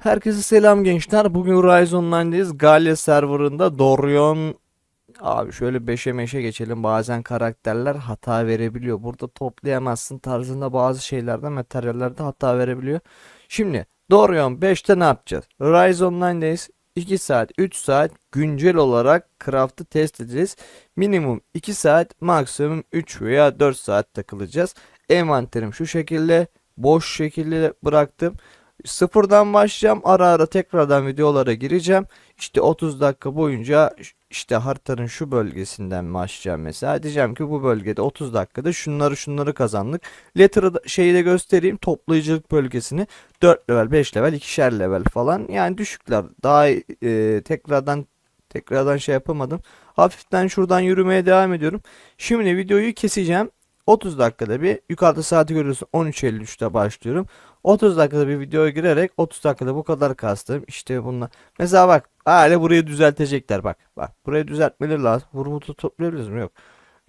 Herkese selam gençler. Bugün Rise Online'dayız. Galya serverında Dorion Abi şöyle 5'e meşe geçelim. Bazen karakterler hata verebiliyor. Burada toplayamazsın tarzında bazı şeylerde materyallerde hata verebiliyor. Şimdi Dorion 5'te ne yapacağız? Rise Online'dayız. 2 saat 3 saat güncel olarak craft'ı test edeceğiz. Minimum 2 saat maksimum 3 veya 4 saat takılacağız. Envanterim şu şekilde boş şekilde bıraktım. Sıfırdan başlayacağım. Ara ara tekrardan videolara gireceğim. İşte 30 dakika boyunca işte haritanın şu bölgesinden başlayacağım mesela. Diyeceğim ki bu bölgede 30 dakikada şunları şunları kazandık. Letter'ı şeyi de göstereyim. Toplayıcılık bölgesini 4 level, 5 level, 2'şer level falan. Yani düşükler. Daha e, tekrardan tekrardan şey yapamadım. Hafiften şuradan yürümeye devam ediyorum. Şimdi videoyu keseceğim. 30 dakikada bir yukarıda saati görüyorsun 13.53'te başlıyorum. 30 dakikada bir videoya girerek 30 dakikada bu kadar kastım. İşte bunlar. Mesela bak hala burayı düzeltecekler bak. Bak burayı düzeltmeleri lazım. Vurmutu toplayabiliriz mi? Yok.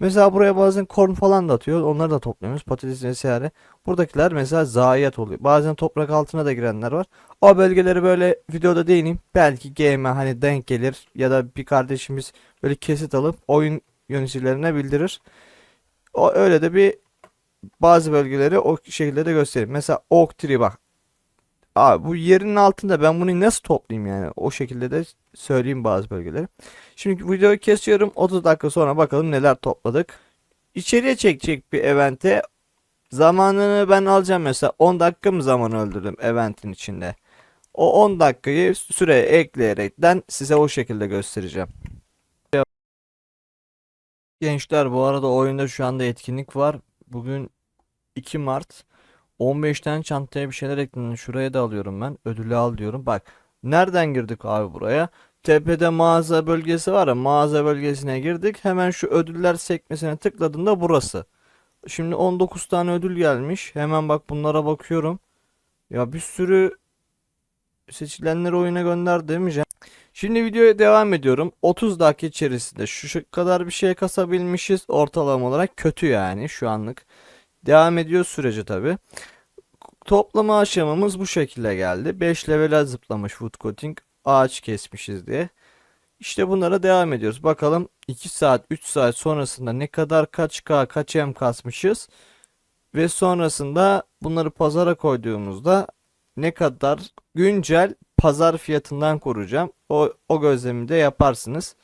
Mesela buraya bazen korn falan da atıyor. Onları da topluyoruz. Patates vesaire. Buradakiler mesela zayiat oluyor. Bazen toprak altına da girenler var. O bölgeleri böyle videoda değineyim. Belki game'e hani denk gelir ya da bir kardeşimiz böyle kesit alıp oyun yöneticilerine bildirir. O öyle de bir bazı bölgeleri o şekilde de göstereyim. Mesela Oak Tree bak. Abi bu yerinin altında ben bunu nasıl toplayayım yani? O şekilde de söyleyeyim bazı bölgeleri. Şimdi videoyu kesiyorum. 30 dakika sonra bakalım neler topladık. İçeriye çekecek bir evente zamanını ben alacağım mesela 10 dakika mı zaman öldürdüm eventin içinde. O 10 dakikayı süreye ekleyerekten size o şekilde göstereceğim. Gençler bu arada oyunda şu anda etkinlik var. Bugün 2 Mart. 15 tane çantaya bir şeyler ekledim. Şuraya da alıyorum ben. Ödülü al diyorum. Bak nereden girdik abi buraya? Tepede mağaza bölgesi var ya. Mağaza bölgesine girdik. Hemen şu ödüller sekmesine tıkladığımda burası. Şimdi 19 tane ödül gelmiş. Hemen bak bunlara bakıyorum. Ya bir sürü seçilenleri oyuna gönder demeyeceğim. Şimdi videoya devam ediyorum. 30 dakika içerisinde şu şu kadar bir şey kasabilmişiz. Ortalama olarak kötü yani şu anlık. Devam ediyor süreci tabi. Toplama aşamamız bu şekilde geldi. 5 level'e zıplamış wood cutting. Ağaç kesmişiz diye. İşte bunlara devam ediyoruz. Bakalım 2 saat 3 saat sonrasında ne kadar kaç K kaç M kasmışız. Ve sonrasında bunları pazara koyduğumuzda ne kadar güncel pazar fiyatından koruyacağım. O, o gözlemi de yaparsınız.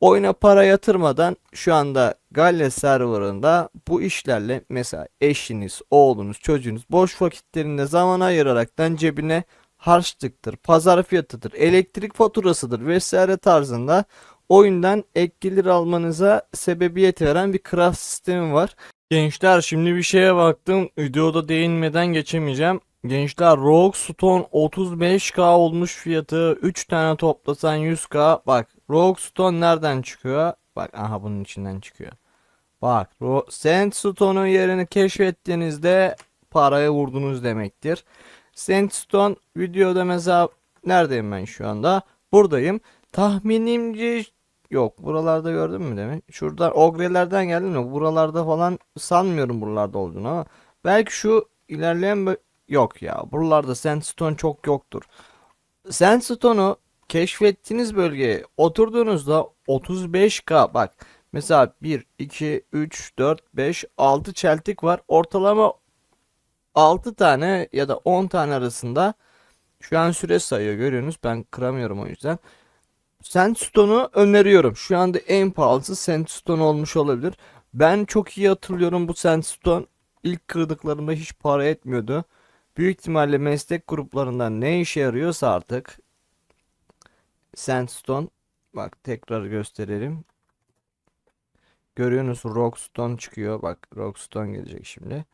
Oyuna para yatırmadan şu anda Galle serverında bu işlerle mesela eşiniz, oğlunuz, çocuğunuz boş vakitlerinde zaman ayıraraktan cebine harçlıktır, pazar fiyatıdır, elektrik faturasıdır vesaire tarzında oyundan ek gelir almanıza sebebiyet veren bir craft sistemi var. Gençler şimdi bir şeye baktım. Videoda değinmeden geçemeyeceğim. Gençler Rogue Stone 35k olmuş fiyatı. 3 tane toplasan 100k. Bak Rogue Stone nereden çıkıyor? Bak aha bunun içinden çıkıyor. Bak Sandstone'un yerini keşfettiğinizde paraya vurdunuz demektir. Sandstone videoda mesela neredeyim ben şu anda? Buradayım. Tahminimce yok. Buralarda gördün mü demek? Şuradan ogrelerden geldim mi? Buralarda falan sanmıyorum buralarda olduğunu ama belki şu ilerleyen yok ya. Buralarda sandstone çok yoktur. Sandstone'u keşfettiğiniz bölgeye oturduğunuzda 35k bak mesela 1 2 3 4 5 6 çeltik var. Ortalama 6 tane ya da 10 tane arasında şu an süre sayıyor görüyorsunuz. Ben kıramıyorum o yüzden. Sandstone'u öneriyorum. Şu anda en pahalısı Sandstone olmuş olabilir. Ben çok iyi hatırlıyorum bu Sandstone ilk kırdıklarımda hiç para etmiyordu. Büyük ihtimalle meslek gruplarından ne işe yarıyorsa artık Sandstone bak tekrar gösterelim. Görüyorsunuz Rockstone çıkıyor. Bak Rockstone gelecek şimdi.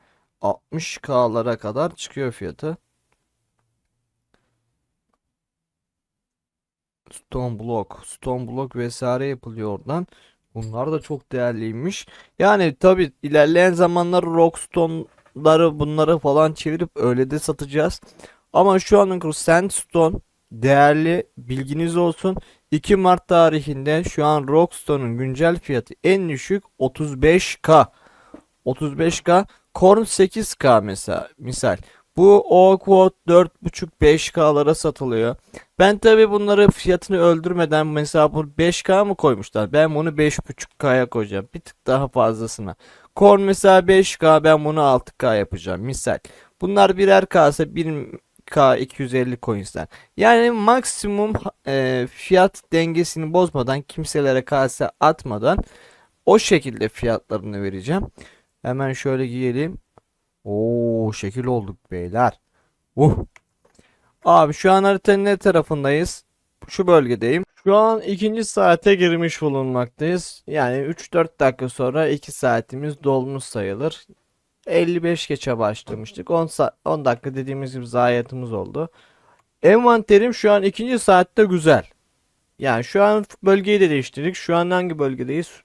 60K'lara kadar çıkıyor fiyatı. Stone Block, Stone Block vesaire yapılıyor oradan. Bunlar da çok değerliymiş. Yani tabi ilerleyen zamanlar Rockstone'ları bunları falan çevirip öyle de satacağız. Ama şu anın Sandstone değerli bilginiz olsun. 2 Mart tarihinde şu an Rockstone'un güncel fiyatı en düşük 35k. 35k. Korn 8k mesela misal. Bu Oakwood 4.5-5K'lara satılıyor. Ben tabi bunları fiyatını öldürmeden mesela bu 5K mı koymuşlar? Ben bunu 5.5K'ya koyacağım. Bir tık daha fazlasına. Korn mesela 5K ben bunu 6K yapacağım. Misal. Bunlar birer K ise 1K 250 coinsler. Yani maksimum e, fiyat dengesini bozmadan kimselere kase atmadan o şekilde fiyatlarını vereceğim. Hemen şöyle giyelim. Oo şekil olduk beyler. Uh. Abi şu an haritanın ne tarafındayız? Şu bölgedeyim. Şu an ikinci saate girmiş bulunmaktayız. Yani 3-4 dakika sonra 2 saatimiz dolmuş sayılır. 55 geçe başlamıştık. 10, sa- 10 dakika dediğimiz gibi zayiatımız oldu. Envanterim şu an ikinci saatte güzel. Yani şu an bölgeyi de değiştirdik. Şu an hangi bölgedeyiz?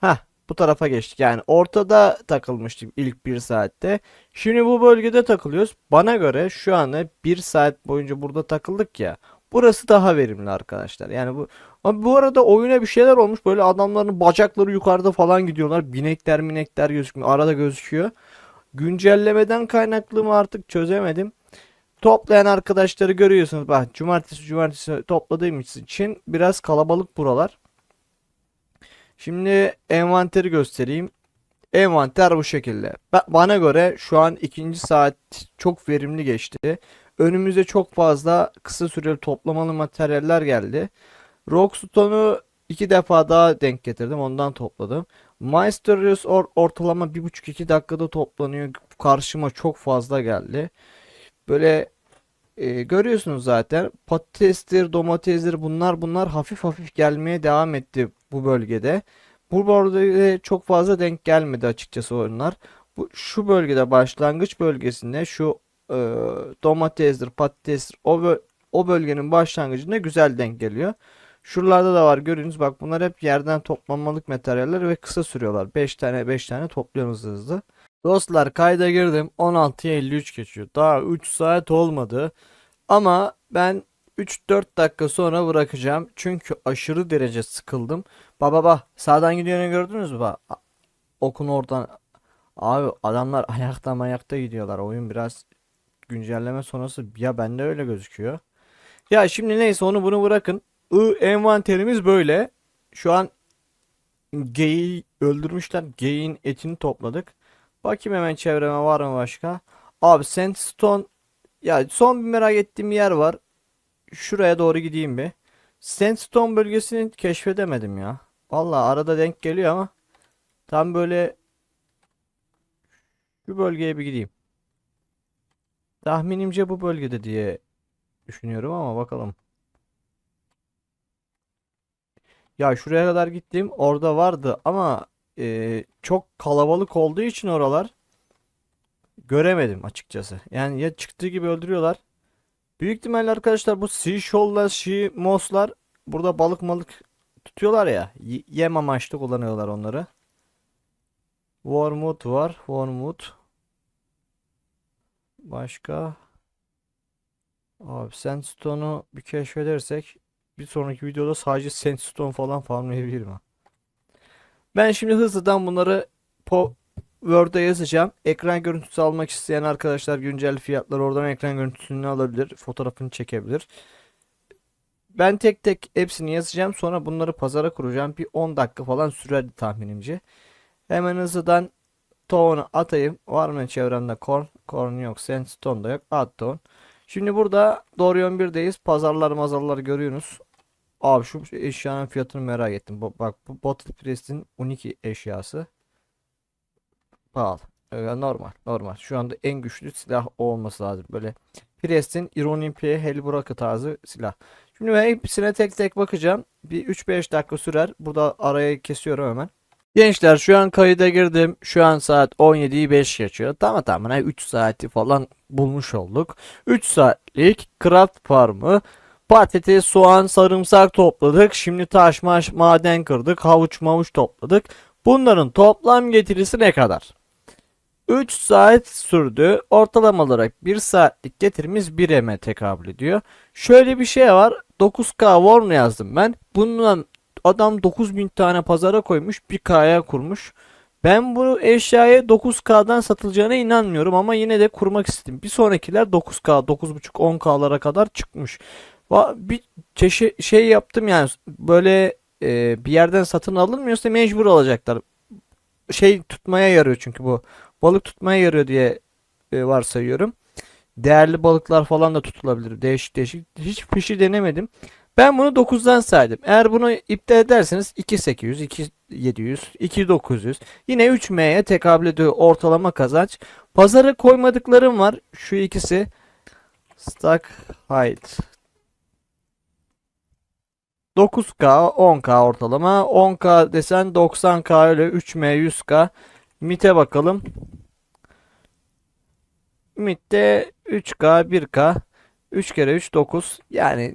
Heh, bu tarafa geçtik. Yani ortada takılmıştık ilk bir saatte. Şimdi bu bölgede takılıyoruz. Bana göre şu anda bir saat boyunca burada takıldık ya. Burası daha verimli arkadaşlar. Yani bu Abi bu arada oyuna bir şeyler olmuş. Böyle adamların bacakları yukarıda falan gidiyorlar. Binekler minekler gözükmüyor. Arada gözüküyor. Güncellemeden kaynaklı mı artık çözemedim. Toplayan arkadaşları görüyorsunuz. Bak cumartesi cumartesi topladığım için biraz kalabalık buralar. Şimdi envanteri göstereyim. Envanter bu şekilde. Ba- Bana göre şu an ikinci saat çok verimli geçti. Önümüze çok fazla kısa süreli toplamalı materyaller geldi. Rockstone'u iki defa daha denk getirdim. Ondan topladım. Mysterious or ortalama 1,5-2 dakikada toplanıyor. Karşıma çok fazla geldi. Böyle e, görüyorsunuz zaten. Patatestir, domatesdir bunlar bunlar hafif hafif gelmeye devam etti bu bölgede. Bu bölgede çok fazla denk gelmedi açıkçası oyunlar. Bu şu bölgede başlangıç bölgesinde şu e, domatesdir, patatestir o bö- o bölgenin başlangıcında güzel denk geliyor. Şuralarda da var görüyorsunuz bak bunlar hep yerden toplanmalık materyaller ve kısa sürüyorlar. 5 tane 5 tane topluyorsunuz hızlı. Dostlar kayda girdim 16'ya 53 geçiyor. Daha 3 saat olmadı. Ama ben 3-4 dakika sonra bırakacağım. Çünkü aşırı derece sıkıldım. Baba bak sağdan gidiyorunu gördünüz mü? Bak a- okun oradan. Abi adamlar ayakta ayakta gidiyorlar. Oyun biraz güncelleme sonrası ya bende öyle gözüküyor. Ya şimdi neyse onu bunu bırakın. I envanterimiz böyle. Şu an geyiği öldürmüşler. Geyiğin etini topladık. Bakayım hemen çevreme var mı başka? Abi Sandstone ya son bir merak ettiğim yer var. Şuraya doğru gideyim bir. Sandstone bölgesini keşfedemedim ya. Vallahi arada denk geliyor ama tam böyle şu bölgeye bir gideyim. Tahminimce bu bölgede diye düşünüyorum ama bakalım. Ya şuraya kadar gittim. Orada vardı ama e, çok kalabalık olduğu için oralar göremedim açıkçası. Yani ya çıktığı gibi öldürüyorlar. Büyük ihtimalle arkadaşlar bu seashell'lar, shimoslar burada balık malık tutuyorlar ya. Yem amaçlı kullanıyorlar onları. Wormwood var. Wormwood. Başka. Abi Sandstone'u bir keşfedersek bir sonraki videoda sadece Sandstone falan farmlayabilirim. Ben şimdi hızlıdan bunları Word'e yazacağım. Ekran görüntüsü almak isteyen arkadaşlar güncel fiyatlar oradan ekran görüntüsünü alabilir. Fotoğrafını çekebilir. Ben tek tek hepsini yazacağım. Sonra bunları pazara kuracağım. Bir 10 dakika falan sürerdi tahminimce. Hemen hızlıdan tohumunu atayım. Var mı çevremde corn? Corn yok. Sandstone da yok. At tohum. Şimdi burada doğru yön 1'deyiz. Pazarlar mazarlar görüyorsunuz. Abi şu eşyanın fiyatını merak ettim. Bak bu Bottle Press'in 12 eşyası. Pahalı. Ee, normal. Normal. Şu anda en güçlü silah o olması lazım. Böyle Press'in Ironic'e Hellbrook tarzı silah. Şimdi ben hepsine tek tek bakacağım. Bir 3-5 dakika sürer. Burada araya kesiyorum hemen. Gençler şu an kayıda girdim. Şu an saat 17'yi 5 geçiyor. Tamam tamam 3 saati falan bulmuş olduk. 3 saatlik craft farmı patates, soğan, sarımsak topladık. Şimdi taş maş maden kırdık. Havuç mavuç topladık. Bunların toplam getirisi ne kadar? 3 saat sürdü. Ortalama olarak 1 saatlik getirimiz 1 eme tekabül ediyor. Şöyle bir şey var. 9K Warn yazdım ben. Bundan adam 9000 tane pazara koymuş. 1K'ya kurmuş. Ben bu eşyaya 9K'dan satılacağına inanmıyorum ama yine de kurmak istedim. Bir sonrakiler 9K, 9.5, 10K'lara kadar çıkmış. Bir çeşit şey yaptım yani böyle e, bir yerden satın alınmıyorsa mecbur alacaklar. Şey tutmaya yarıyor çünkü bu. Balık tutmaya yarıyor diye e, varsayıyorum. Değerli balıklar falan da tutulabilir. Değişik değişik. Hiç fişi denemedim. Ben bunu 9'dan saydım. Eğer bunu iptal ederseniz 2800, 2700, 2900 yine 3M'ye tekabül ediyor ortalama kazanç. Pazara koymadıklarım var. Şu ikisi Stack Height 9K, 10K ortalama. 10K desen 90K öyle 3M 100K. MIT'e bakalım. MIT'te 3K, 1K. 3 kere 3 9. Yani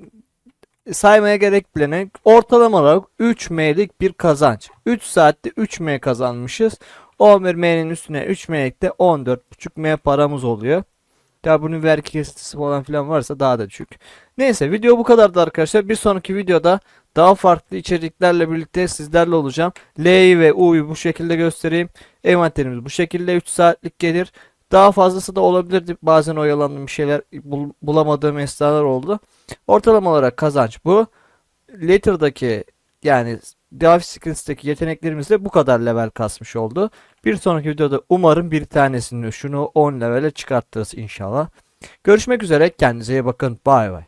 saymaya gerek bile ne. Ortalama olarak 3M'lik bir kazanç. 3 saatte 3M kazanmışız. 11M'nin üstüne 3M'lik de 14.5M paramız oluyor. Ya bunun vergi kesintisi falan filan varsa daha da düşük. Neyse video bu kadardı arkadaşlar. Bir sonraki videoda daha farklı içeriklerle birlikte sizlerle olacağım. L'yi ve U'yu bu şekilde göstereyim. Envanterimiz bu şekilde 3 saatlik gelir. Daha fazlası da olabilirdi. Bazen oyalandığım bir şeyler bul- bulamadığım esnalar oldu. Ortalama olarak kazanç bu. Letter'daki yani Death Skills'teki yeteneklerimizle bu kadar level kasmış oldu. Bir sonraki videoda umarım bir tanesini şunu 10 levele çıkartırız inşallah. Görüşmek üzere. Kendinize iyi bakın. Bay bay.